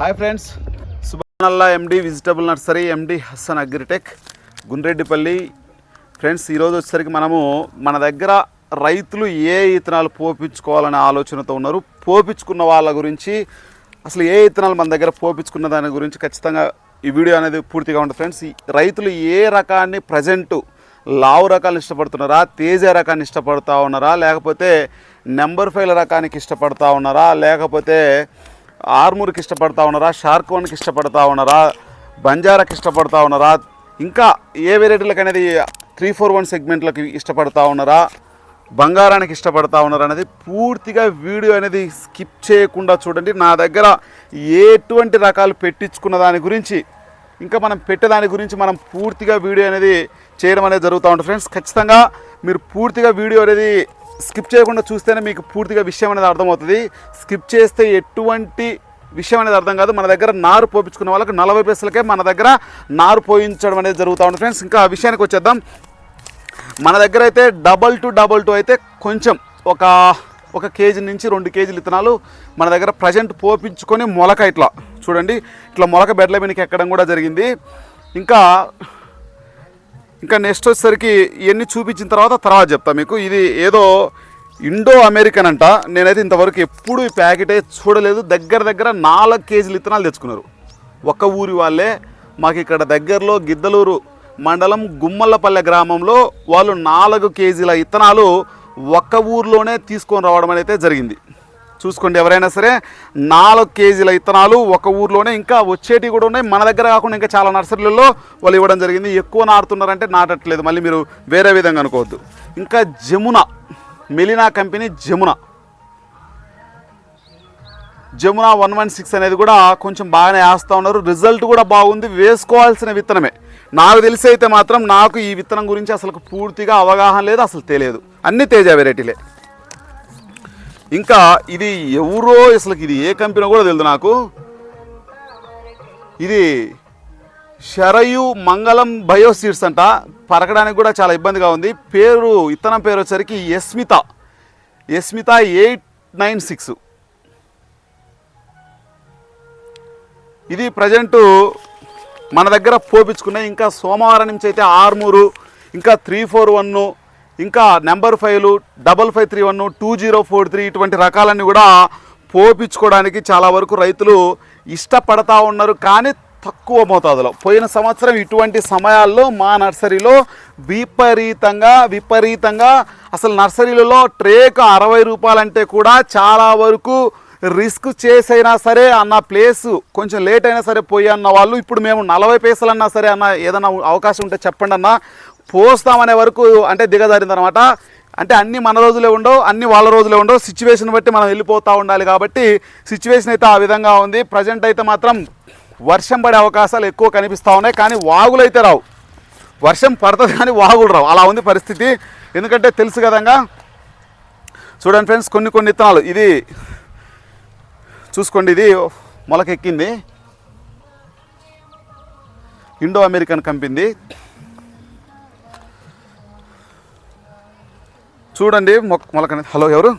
Hi friends. సుబానల్లా MD vegetable nursery MD Hasan Agritech Gundreddipalli. Friends ఈరోజు వచ్చేసరికి మనము మన దగ్గర రైతులు ఏ ఇతనాలు పోపించుకోవాలనే ఆలోచనతో ఉన్నారు. పోపించుకున్న వాళ్ళ గురించి అసలు ఏ ఇతనాలు మన దగ్గర పోపించుకున్న దాని గురించి ఖచ్చితంగా ఈ వీడియో అనేది పూర్తిగా ఉంటుంది ఫ్రెండ్స్. ఈ రైతులు ఏ రకాన్ని ప్రజెంటు లావు రకాలు ఇష్టపడుతున్నారా తేజ రకాన్ని ఇష్టపడుతూ ఉన్నారా లేకపోతే నెంబర్ ఫైవ్ రకానికి ఇష్టపడుతూ ఉన్నారా లేకపోతే ఆర్మూర్కి ఇష్టపడతా ఉన్నారా? షార్క్ వన్కి ఇష్టపడతా ఉన్నారా? బంజారాకి ఇష్టపడతా ఉన్నారా? ఇంకా ఏ వెరైటీలకు అనేది త్రీ ఫోర్ వన్ సెగ్మెంట్లకు ఇష్టపడతా ఉన్నారా? బంగారానికి ఇష్టపడతా ఉన్నారా అనేది పూర్తిగా వీడియో అనేది స్కిప్ చేయకుండా చూడండి. నా దగ్గర ఎటువంటి రకాలు పెట్టించుకున్న దాని గురించి ఇంకా మనం పెట్టేదాని గురించి మనం పూర్తిగా వీడియో అనేది చేయడం అనేది జరుగుతూ ఉంటుంది. ఫ్రెండ్స్ ఖచ్చితంగా మీరు పూర్తిగా వీడియో అనేది స్కిప్ చేయకుండా చూస్తేనే మీకు పూర్తిగా విషయం అనేది అర్థమవుతుంది. స్కిప్ చేస్తే ఎటువంటి విషయం అనేది అర్థం కాదు. మన దగ్గర నారు పోపించుకున్న వాళ్ళకి నలభై పైసలకే మన దగ్గర నారు పోయించడం అనేది జరుగుతూ ఉంటుంది ఫ్రెండ్స్. ఇంకా ఆ విషయానికి వచ్చేద్దాం. మన దగ్గర అయితే డబల్ టు డబల్ టూ అయితే కొంచెం ఒక ఒక కేజీ నుంచి రెండు కేజీలు ఇత్తనాలు మన దగ్గర ప్రజెంట్ పోపించుకొని మొలక ఇట్లా చూడండి. ఇట్లా మొలక బెడ్ల మీదకి ఎక్కడం కూడా జరిగింది. ఇంకా ఇంకా నెక్స్ట్ వచ్చేసరికి ఇవన్నీ చూపించిన తర్వాత తర్వాత చెప్తా మీకు. ఇది ఏదో ఇండో అమెరికన్ అంట. నేనైతే ఇంతవరకు ఎప్పుడు ఈ ప్యాకెటే చూడలేదు. దగ్గర దగ్గర నాలుగు కేజీలు ఇత్తనాలు తెచ్చుకున్నారు. ఒక్క ఊరి వాళ్ళే. మాకు ఇక్కడ దగ్గరలో గిద్దలూరు మండలం గుమ్మల్లపల్లె గ్రామంలో వాళ్ళు నాలుగు కేజీల ఇత్తనాలు ఒక్క ఊర్లోనే తీసుకొని రావడం అనేది జరిగింది. చూసుకోండి ఎవరైనా సరే నాలుగు కేజీల ఇత్తనాలు ఒక ఊర్లోనే ఇంకా వచ్చేటివి కూడా ఉన్నాయి. మన దగ్గర కాకుండా ఇంకా చాలా నర్సరీలలో వాళ్ళు ఇవ్వడం జరిగింది. ఎక్కువ నాటుతున్నారంటే నాటట్లేదు. మళ్ళీ మీరు వేరే విధంగా అనుకోవద్దు. ఇంకా Jamuna Melina company Jamuna. Jamuna one one six అనేది కూడా కొంచెం బాగానే వేస్తూ ఉన్నారు. రిజల్ట్ కూడా బాగుంది. వేసుకోవాల్సిన విత్తనమే. నాకు తెలిసి అయితే మాత్రం నాకు ఈ విత్తనం గురించి అసలు పూర్తిగా అవగాహన లేదు అసలు తెలియదు. అన్ని తేజ వెరైటీలే ఇంకా ఇది ఎవరో అసలు ఇది ఏ కంపెనీ కూడా తెలియదు నాకు. ఇది శరయు మంగళం బయో సీడ్స్ అంట. పరకడానికి కూడా చాలా ఇబ్బందిగా ఉంది. పేరు ఇత్తనం పేరు వచ్చేసరికి Yasmita. Yasmita eight nine six. ఇది ప్రజెంటు మన దగ్గర పోపించుకున్నాయి ఇంకా సోమవారం నుంచి అయితే ఆర్మూరు ఇంకా త్రీ ఫోర్ వన్ ఇంకా number ఫైవ్లు double five three one two zero four three ఇటువంటి రకాలన్నీ కూడా పోపించుకోవడానికి చాలా వరకు రైతులు ఇష్టపడతా ఉన్నారు. కానీ తక్కువ మోతాదులో. పోయిన సంవత్సరం ఇటువంటి సమయాల్లో మా నర్సరీలో విపరీతంగా విపరీతంగా అసలు నర్సరీలలో ట్రేకు అరవై రూపాయలంటే కూడా చాలా వరకు రిస్క్ చేసైనా సరే అన్న ప్లేస్ కొంచెం లేట్ అయినా సరే పోయి అన్న వాళ్ళు ఇప్పుడు మేము నలభై పైసలు అన్నా సరే అన్న ఏదైనా అవకాశం ఉంటే చెప్పండి అన్న పోస్తామనే వరకు అంటే దిగజారింది అనమాట అంటే అన్ని మన రోజులే ఉండవు అన్ని వాళ్ళ రోజులే ఉండవు. సిచ్యువేషన్ బట్టి మనం వెళ్ళిపోతూ ఉండాలి కాబట్టి సిచ్యువేషన్ అయితే ఆ విధంగా ఉంది. ప్రజెంట్ అయితే మాత్రం వర్షం పడే అవకాశాలు ఎక్కువ కనిపిస్తూ ఉన్నాయి. కానీ వాగులు అయితే రావు. వర్షం పడుతుంది కానీ వాగులు రావు. అలా ఉంది పరిస్థితి. ఎందుకంటే తెలుసు కదంగా. చూడండి ఫ్రెండ్స్ కొన్ని కొన్ని ఇత్తనాలు. ఇది చూసుకోండి ఇది మొలకెక్కింది. Indo American company. చూడండి మొక్క మొలక హలో ఎవరు?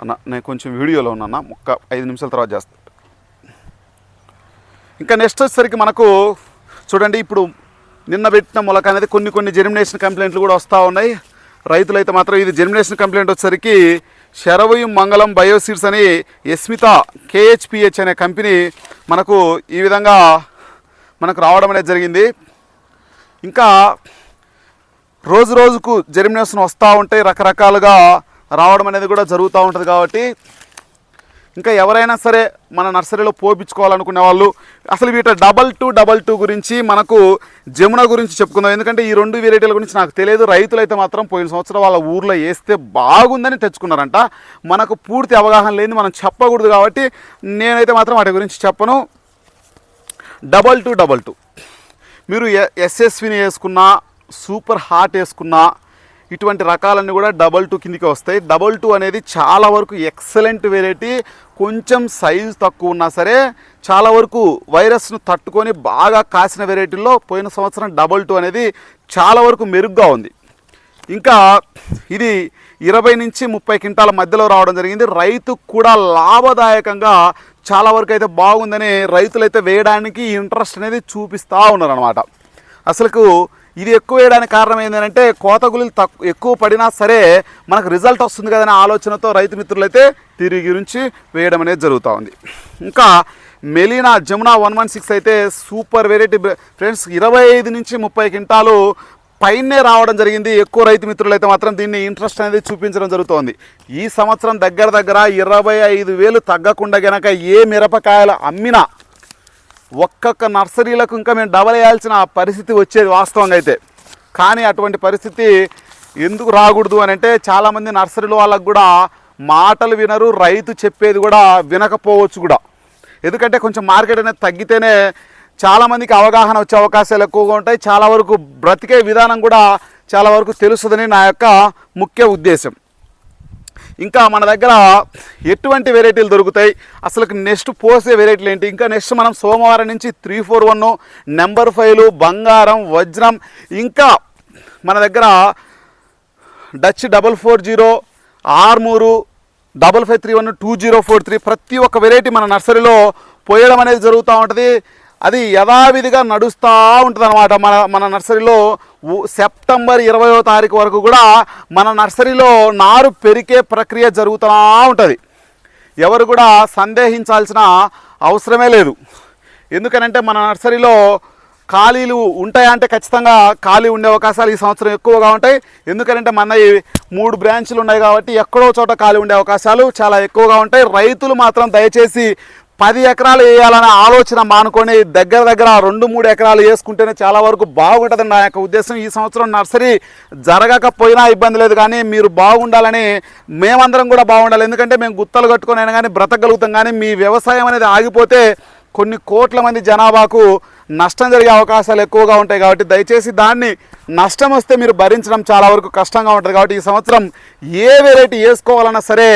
అన్న నేను కొంచెం వీడియోలో ఉన్నా మొక్క ఐదు నిమిషాల తర్వాత చేస్తా. ఇంకా నెక్స్ట్ వచ్చేసరికి మనకు చూడండి ఇప్పుడు నిన్న పెట్టిన మొలక అనేది కొన్ని కొన్ని జెర్మినేషన్ కంప్లైంట్లు కూడా వస్తూ ఉన్నాయి. రైతులైతే మాత్రం ఇది జెర్మినేషన్ కంప్లైంట్ వచ్చేసరికి శరవయం మంగళం బయోసీడ్స్ అని ఎస్మిత కేహెచ్పిహెచ్ అనే కంపెనీ మనకు ఈ విధంగా మనకు రావడం అనేది జరిగింది. ఇంకా రోజు రోజుకు జెర్మినేషన్ వస్తూ ఉంటాయి రకరకాలుగా రావడం అనేది కూడా జరుగుతూ ఉంటుంది కాబట్టి ఇంకా ఎవరైనా సరే మన నర్సరీలో పోపించుకోవాలనుకునే వాళ్ళు అసలు వీట డబల్ టూ డబల్ టూ గురించి మనకు జమున గురించి చెప్పుకుందాం. ఎందుకంటే ఈ రెండు వెరైటీల గురించి నాకు తెలియదు. రైతులైతే మాత్రం పోయిన సంవత్సరం వాళ్ళ ఊర్లో వేస్తే బాగుందని తెచ్చుకున్నారంట. మనకు పూర్తి అవగాహన లేని మనం చెప్పకూడదు కాబట్టి నేనైతే మాత్రం వాటి గురించి చెప్పను. డబల్ టూ డబల్ టూ మీరు ఎస్ఎస్విని వేసుకున్నా సూపర్ హాట్ వేసుకున్నా ఇటువంటి రకాలన్నీ కూడా డబల్ టూ కిందికి వస్తాయి. డబల్ టూ అనేది చాలా వరకు ఎక్సలెంట్ వెరైటీ కొంచెం సైజు తక్కువ ఉన్నా సరే చాలా వరకు వైరస్ను తట్టుకొని బాగా కాసిన వెరైటీల్లో పోయిన సంవత్సరం డబల్ టూ అనేది చాలా వరకు మెరుగ్గా ఉంది. ఇంకా ఇది ఇరవై నుంచి ముప్పై క్వింటాల మధ్యలో రావడం జరిగింది. రైతుకు కూడా లాభదాయకంగా చాలా వరకు అయితే బాగుందని రైతులైతే వేయడానికి ఇంట్రెస్ట్ అనేది చూపిస్తూ ఉన్నారనమాట అసలుకు ఇది ఎక్కువ వేయడానికి కారణం ఏంటంటే కోతగులు తక్కువ ఎక్కువ పడినా సరే మనకు రిజల్ట్ వస్తుంది కదనే ఆలోచనతో రైతు మిత్రులు అయితే తిరిగి నుంచి వేయడం అనేది జరుగుతూ ఉంది. ఇంకా Melina Jamuna one one six అయితే సూపర్ వెరైటీ ఫ్రెండ్స్ ఇరవై ఐదు నుంచి ముప్పై క్వింటాలు పైనే రావడం జరిగింది. ఎక్కువ రైతు మిత్రులు అయితే మాత్రం దీన్ని ఇంట్రెస్ట్ అనేది చూపించడం జరుగుతోంది. ఈ సంవత్సరం దగ్గర దగ్గర ఇరవై ఐదు వేలు తగ్గకుండా గనక ఏ మిరపకాయలు అమ్మినా ఒక్కొక్క నర్సరీలకు ఇంకా మేము డబల్ వేయాల్సిన పరిస్థితి వచ్చేది వాస్తవంగా అయితే. కానీ అటువంటి పరిస్థితి ఎందుకు రాకూడదు అని అంటే చాలామంది నర్సరీల వాళ్ళకు కూడా మాటలు వినరు రైతు చెప్పేది కూడా వినకపోవచ్చు కూడా. ఎందుకంటే కొంచెం మార్కెట్ అనేది తగ్గితేనే చాలామందికి అవగాహన వచ్చే అవకాశాలు ఎక్కువగా ఉంటాయి. చాలా వరకు బ్రతికే విధానం కూడా చాలా వరకు తెలుస్తుందని నా యొక్క ముఖ్య ఉద్దేశం. ఇంకా మన దగ్గర ఎటువంటి వెరైటీలు దొరుకుతాయి? అసలు నెక్స్ట్ పోసే వెరైటీలు ఏంటి? ఇంకా నెక్స్ట్ మనం సోమవారం నుంచి త్రీ ఫోర్ వన్ నెంబర్ ఫైవ్లు బంగారం వజ్రం ఇంకా మన దగ్గర Dutch double four zero Armoor double five three one two zero four three ప్రతి ఒక్క వెరైటీ మన నర్సరీలో పోయడం అనేది జరుగుతూ ఉంటుంది. అది యథావిధిగా నడుస్తూ ఉంటుంది అనమాట మన మన నర్సరీలో సెప్టెంబర్ ఇరవయో తారీఖు వరకు కూడా మన నర్సరీలో నారు పెరిగే ప్రక్రియ జరుగుతూ ఉంటుంది. ఎవరు కూడా సందేహించాల్సిన అవసరమే లేదు. ఎందుకనంటే మన నర్సరీలో ఖాళీలు ఉంటాయంటే ఖచ్చితంగా ఖాళీ ఉండే అవకాశాలు ఈ సంవత్సరం ఎక్కువగా ఉంటాయి. ఎందుకంటే మన ఈ మూడు బ్రాంచ్లు ఉన్నాయి కాబట్టి ఎక్కడో చోట ఖాళీ ఉండే అవకాశాలు చాలా ఎక్కువగా ఉంటాయి. రైతులు మాత్రం దయచేసి పది ఎకరాలు వేయాలనే ఆలోచన మానుకొని దగ్గర దగ్గర రెండు మూడు ఎకరాలు వేసుకుంటేనే చాలా వరకు బాగుంటుందని నా యొక్క ఉద్దేశం. ఈ సంవత్సరం నర్సరీ జరగకపోయినా ఇబ్బంది లేదు కానీ మీరు బాగుండాలని మేమందరం కూడా బాగుండాలి. ఎందుకంటే మేము గుత్తలు కట్టుకొని అయినా కానీ బ్రతకగలుగుతాం కానీ మీ వ్యవసాయం అనేది ఆగిపోతే కొన్ని కోట్ల మంది జనాభాకు నష్టం జరిగే అవకాశాలు ఎక్కువగా ఉంటాయి కాబట్టి దయచేసి దాన్ని నష్టం వస్తే మీరు భరించడం చాలా వరకు కష్టంగా ఉంటుంది కాబట్టి ఈ సంవత్సరం ఏ వెరైటీ వేసుకోవాలన్నా సరే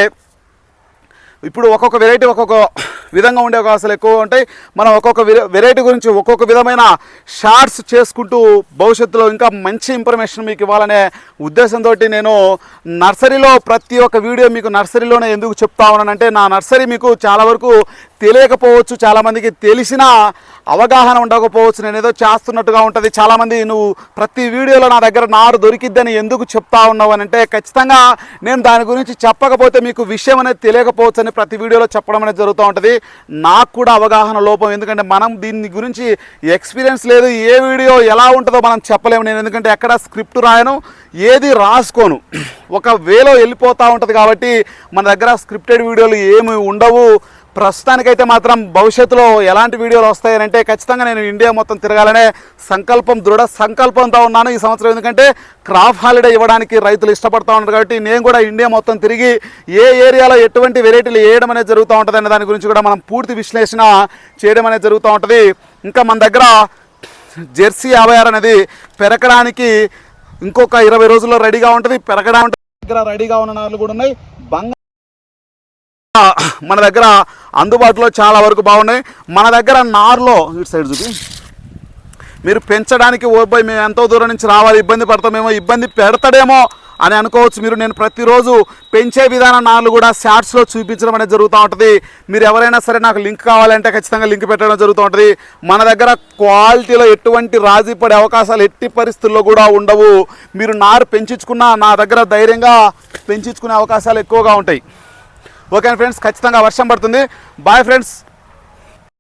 ఇప్పుడు ఒక్కొక్క వెరైటీ ఒక్కొక్క విధంగా ఉండే అవకాశాలు ఎక్కువ ఉంటాయి. మనం ఒక్కొక్క వెరైటీ గురించి ఒక్కొక్క విధమైన షార్ట్స్ చేసుకుంటూ భవిష్యత్తులో ఇంకా మంచి ఇన్ఫర్మేషన్ మీకు ఇవ్వాలనే ఉద్దేశంతో నేను నర్సరీలో ప్రతి ఒక్క వీడియో మీకు నర్సరీలోనే ఎందుకు చెప్తా ఉన్నానంటే నా నర్సరీ మీకు చాలా వరకు తెలియకపోవచ్చు చాలామందికి తెలిసిన అవగాహన ఉండకపోవచ్చు. నేను ఏదో చేస్తున్నట్టుగా ఉంటుంది. చాలామంది నువ్వు ప్రతి వీడియోలో నా దగ్గర నారు దొరికిద్దని ఎందుకు చెప్తా ఉన్నావు అని అంటే ఖచ్చితంగా నేను దాని గురించి చెప్పకపోతే మీకు విషయం అనేది తెలియకపోవచ్చు అని ప్రతి వీడియోలో చెప్పడం అనేది జరుగుతూ ఉంటుంది. నాకు కూడా అవగాహన లోపం. ఎందుకంటే మనం దీని గురించి ఎక్స్పీరియన్స్ లేదు. ఏ వీడియో ఎలా ఉంటుందో మనం చెప్పలేము. నేను ఎందుకంటే ఎక్కడ స్క్రిప్ట్ రాయను ఏది రాసుకోను. ఒక వేలో వెళ్ళిపోతూ ఉంటుంది కాబట్టి మన దగ్గర స్క్రిప్టెడ్ వీడియోలు ఏమి ఉండవు. ప్రస్తుతానికైతే మాత్రం భవిష్యత్తులో ఎలాంటి వీడియోలు వస్తాయనంటే ఖచ్చితంగా నేను ఇండియా మొత్తం తిరగాలనే సంకల్పం దృఢ సంకల్పంతో ఉన్నాను ఈ సంవత్సరం. ఎందుకంటే క్రాప్ హాలిడే ఇవ్వడానికి రైతులు ఇష్టపడతా ఉన్నారు కాబట్టి నేను కూడా ఇండియా మొత్తం తిరిగి ఏ ఏరియాలో ఎటువంటి వెరైటీలు వేయడం అనేది జరుగుతూ ఉంటుంది అనే దాని గురించి కూడా మనం పూర్తి విశ్లేషణ చేయడం అనేది జరుగుతూ ఉంటుంది. ఇంకా మన దగ్గర జెర్సీ యాభై ఆరు అనేది పెరగడానికి ఇంకొక ఇరవై రోజుల్లో రెడీగా ఉంటుంది. పెరగడానికి దగ్గర రెడీగా ఉన్న నాలుగు కూడా ఉన్నాయి. మన దగ్గర అందుబాటులో చాలా వరకు బాగున్నాయి. మన దగ్గర నార్లో ఇటు సైడ్ చూపి మీరు పెంచడానికి ఓబోయ్ మేము ఎంతో దూరం నుంచి రావాలి ఇబ్బంది పడతామేమో ఇబ్బంది పెడతాడేమో అని అనుకోవచ్చు మీరు. నేను ప్రతిరోజు పెంచే విధానం నాలుగు కూడా షార్ట్స్లో చూపించడం అనేది జరుగుతూ ఉంటుంది. మీరు ఎవరైనా సరే నాకు లింక్ కావాలంటే ఖచ్చితంగా లింక్ పెట్టడం జరుగుతూ ఉంటుంది. మన దగ్గర క్వాలిటీలో ఎటువంటి రాజీ పడే అవకాశాలు ఎట్టి పరిస్థితుల్లో కూడా ఉండవు. మీరు నారు పెంచుకున్నా నా దగ్గర ధైర్యంగా పెంచుకునే అవకాశాలు ఎక్కువగా ఉంటాయి. ఓకే ఫ్రెండ్స్ ఖచ్చితంగా వర్షం పడుతుంది. Bye friends